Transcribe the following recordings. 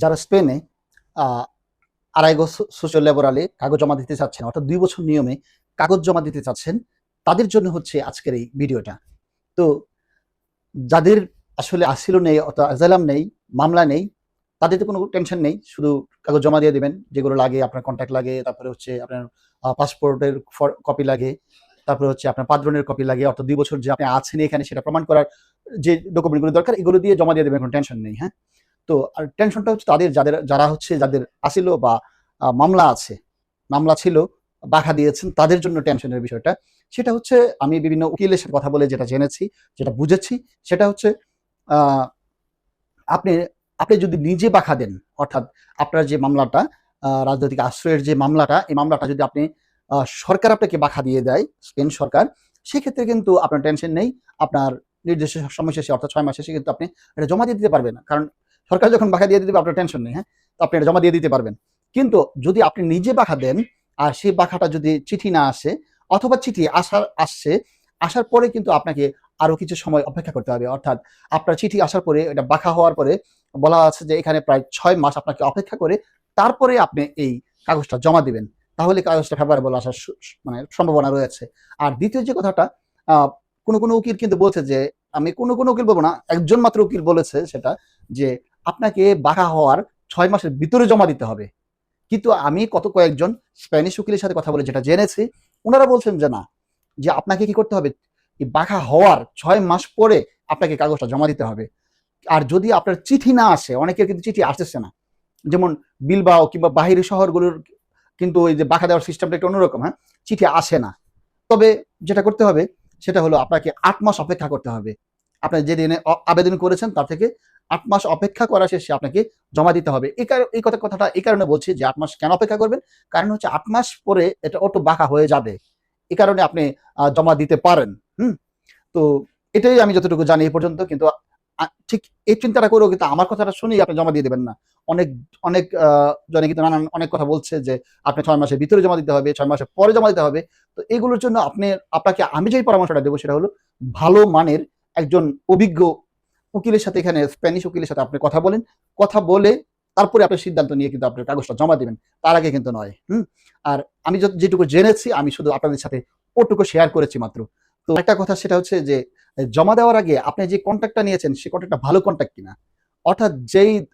যারা স্পেনে আড়াই সোশ্যাল লেবরালে কাগজ জমা দিতে চাচ্ছেন, অর্থাৎ দুই বছর নিয়মে কাগজ জমা দিতে চাচ্ছেন, তাদের জন্য হচ্ছে আজকের এই ভিডিওটা। তো যাদের আসলে আসিল নেই অর্থাৎ অ্যাজালাম নেই, মামলা নেই, তাদের তো কোনো টেনশন নেই, শুধু কাগজ জমা দিয়ে দেবেন, যেগুলো লাগে, আপনার কন্ট্যাক্ট লাগে, তারপরে হচ্ছে আপনার পাসপোর্টের কপি লাগে, তারপরে হচ্ছে আপনার পাদ্রনের কপি লাগে, অর্থাৎ দুই বছর যে আপনি আছেন এখানে সেটা প্রমাণ করার যে ডকুমেন্টগুলো দরকার, এগুলো দিয়ে জমা দিয়ে দেবেন, কোনো টেনশন নেই হ্যাঁ? তো, আর টেনশনটা হচ্ছে তাদের যাদের, যারা হচ্ছে যাদের আসিল বা মামলা আছে, মামলা ছিল, বাধা দিয়েছেন, তাদের জন্য টেনশনের বিষয়টা। সেটা হচ্ছে আমি বিভিন্ন উকিলের সাথে কথা বলে যেটা জেনেছি, যেটা বুঝেছি, সেটা হচ্ছে আপনি আপনি যদি নিজে বাধা দেন, অর্থাৎ আপনার যে মামলাটা রাজনৈতিক আশ্রয়ের যে মামলাটা, এই মামলাটা যদি আপনি সরকার আপনাকে বাধা দিয়ে দেয়, স্পেন সরকার, সেক্ষেত্রে কিন্তু আপনার টেনশন নেই, আপনার নির্দিষ্ট সময় শেষে, অর্থাৎ ছয় মাস শেষে কিন্তু আপনি এটা জমা দিয়ে দিতে পারবেন কারণ সরকার যখন বাধা দিয়ে দিতে আপনার টেনশন নেই হ্যাঁ? আপনি এটা জমা দিয়ে দিতে পারবেন। কিন্তু যদি আপনি নিজে বাধা দেন, আর সেই বাধাটা যদি চিঠি না আসে, অথবা চিঠি আসার, আসছে, আসার পরে কিন্তু আপনাকে আরও কিছু সময় অপেক্ষা করতে হবে। অর্থাৎ আপনার চিঠি আসার পরে, এটা বাঁকা হওয়ার পরে বলা আছে যে এখানে প্রায় ছয় মাস আপনাকে অপেক্ষা করে, তারপরে আপনি এই কাগজটা জমা দিবেন। তাহলে কাগজটা ফেভারেবল আসার মানে সম্ভাবনা রয়েছে। আর দ্বিতীয় যে কথাটা কোনো কোনো উকিল কিন্তু বলছে যে, আমি কোনো কোনো উকিল বলব না, একজন মাত্র উকিল বলেছে সেটা যে আপনাকে বাঁকা হওয়ার ছয় মাসের ভিতরে জমা দিতে হবে। কিন্তু আমি কত কয়েকজন স্প্যানিশ উকিলের সাথে কথা বলে যেটা জেনেছি ওনারা বলছেন যে না, যে আপনাকে কি করতে হবে? বাঁকা হওয়ার ছয় মাস পরে আপনাকে কাগজটা জমা দিতে হবে। আর যদি আপনার চিঠি না আসে, অনেকের কিন্তু চিঠি আসতেছে না। যেমন বিলবাও কিংবা বাহিরি শহরগুলোর কিন্তু ওই যে বাঁকা দেওয়ার সিস্টেমটা একটু অন্যরকম হ্যাঁ? চিঠি আসে না। তবে যেটা করতে হবে, সেটা হলো আপনাকে আট মাস অপেক্ষা করতে হবে। আপনি যেদিনে আবেদন করেছেন, তার থেকে আট মাস অপেক্ষা করা শেষে আপনাকে জমা দিতে হবে। এই কারণে এই কথা, কথাটা এই কারণে বলছি যে আট মাস কেন অপেক্ষা করবেন? কারণ হচ্ছে আট মাস পরে এটা অটো বাঁকা হয়ে যাবে। এই কারণে আপনি জমা দিতে পারেন, হুম? তো এটাই আমি যতটুকু জানি এই পর্যন্ত, কিন্তু ঠিক এই চিন্তাটা করেও কিন্তু আমার কথাটা শুনেই আপনি জমা দিয়ে দেবেন না। অনেক অনেক জনে কিন্তু নানান অনেক কথা বলছে যে আপনি ছয় মাসের ভিতরে জমা দিতে হবে, ছয় মাসের পরে জমা দিতে হবে। তো এগুলোর জন্য আপনি, আপনাকে আমি যেই পরামর্শটা দেবো সেটা হলো ভালো মানের একজন অভিজ্ঞ উকিলের সাথে এখানে, স্প্যানিশ উকিলের সাথে আপনি কথা বলেন। কথা বলে তারপরে আপনি সিদ্ধান্ত নিয়ে কিন্তু আপনার কাগজটা জমা দিবেন। তার আগে কিন্তু নয়, হুম? আর আমি যত- যেটুকু জেনেছি, আমি শুধু আপনাদের সাথে ওটুকু শেয়ার করেছি মাত্র। তো একটা কথা সেটা হচ্ছে যে, জমা দেওয়ার আগে আপনি যে কন্ট্যাক্টটা নিয়েছেন সেই কন্ট্যাক্টটা ভালো কন্ট্যাক্ট কিনা? অর্থাৎ যেই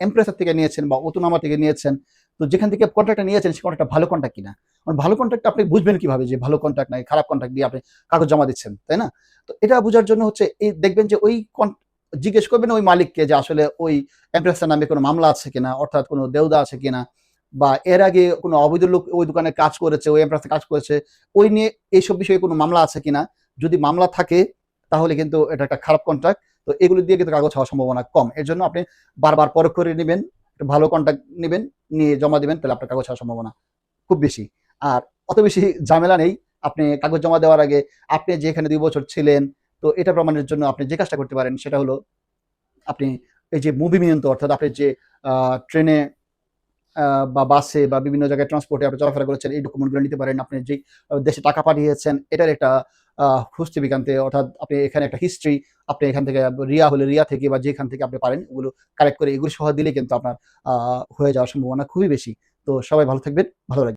এমপ্রেসার থেকে নিয়েছেন বা ওতুনামা থেকে নিয়েছেন, তো যেখান থেকে কন্ট্যাক্টটা নিয়েছেন সেই কন্ট্যাক্টটা ভালো কন্ট্যাক্ট কিনা? কারণ ভালো কন্ট্যাক্ট আপনি বুঝবেন কীভাবে যে ভালো কন্ট্যাক্ট নাই, খারাপ কন্ট্যাক্ট দিয়ে আপনি কাগজ জমা দিচ্ছেন, তাই না? তো এটা বোঝার জন্য হচ্ছে এই দেখবেন যে ওই জিজ্ঞেস করবেন ওই মালিককে যে আসলে ওই এমপ্রেসার নামে কোনো মামলা আছে কিনা, অর্থাৎ কোনো দেউদা আছে কিনা, বা এর আগে কোনো অবৈধ লোক ওই দোকানে কাজ করেছে, ওই এমপ্রেসে কাজ করেছে, ওই নিয়ে এইসব বিষয়ে কোনো মামলা আছে কিনা, যদি মামলা থাকে তাহলে কিন্তু এটা একটা খারাপ কন্ট্রাক্ট তো এগুলো দিয়ে কিন্তু কাগজ হওয়ার সম্ভাবনা কম। এর জন্য আপনি বারবার পরখ করে নেবেন ভালো কন্ট্যাক্ট নেবেন, নিয়ে জমা দিবেন, তাহলে আপনার কাগজ হওয়ার সম্ভাবনা খুব বেশি। আর অত বেশি ঝামেলা নেই, আপনি কাগজ জমা দেওয়ার আগে আপনি যেখানে দুই বছর ছিলেন তো এটা প্রমাণের জন্য আপনি যে কাজটা করতে পারেন সেটা হলো আপনি এই যে মুভি মুভিমেন্ট অর্থাৎ আপনি যে ট্রেনে বা বাসে বা বিভিন্ন জায়গায় ট্রান্সপোর্টে আপনি চলাফেরা করেছেন, এই ডকুমেন্টগুলো নিতে পারেন। আপনি যে দেশে টাকা পাঠিয়েছেন, এটার একটা খুঁজতে বিকান্তে, অর্থাৎ আপনি এখানে একটা হিস্ট্রি আপনি এখান থেকে রিয়া হলে রিয়া থেকে বা যেখান থেকে আপনি পারেন, ওগুলো কালেক্ট করে এগুলো সহ দিলে কিন্তু আপনার হয়ে যাওয়ার সম্ভাবনা খুবই বেশি। তো সবাই ভালো থাকবেন, ভালো লাগবে।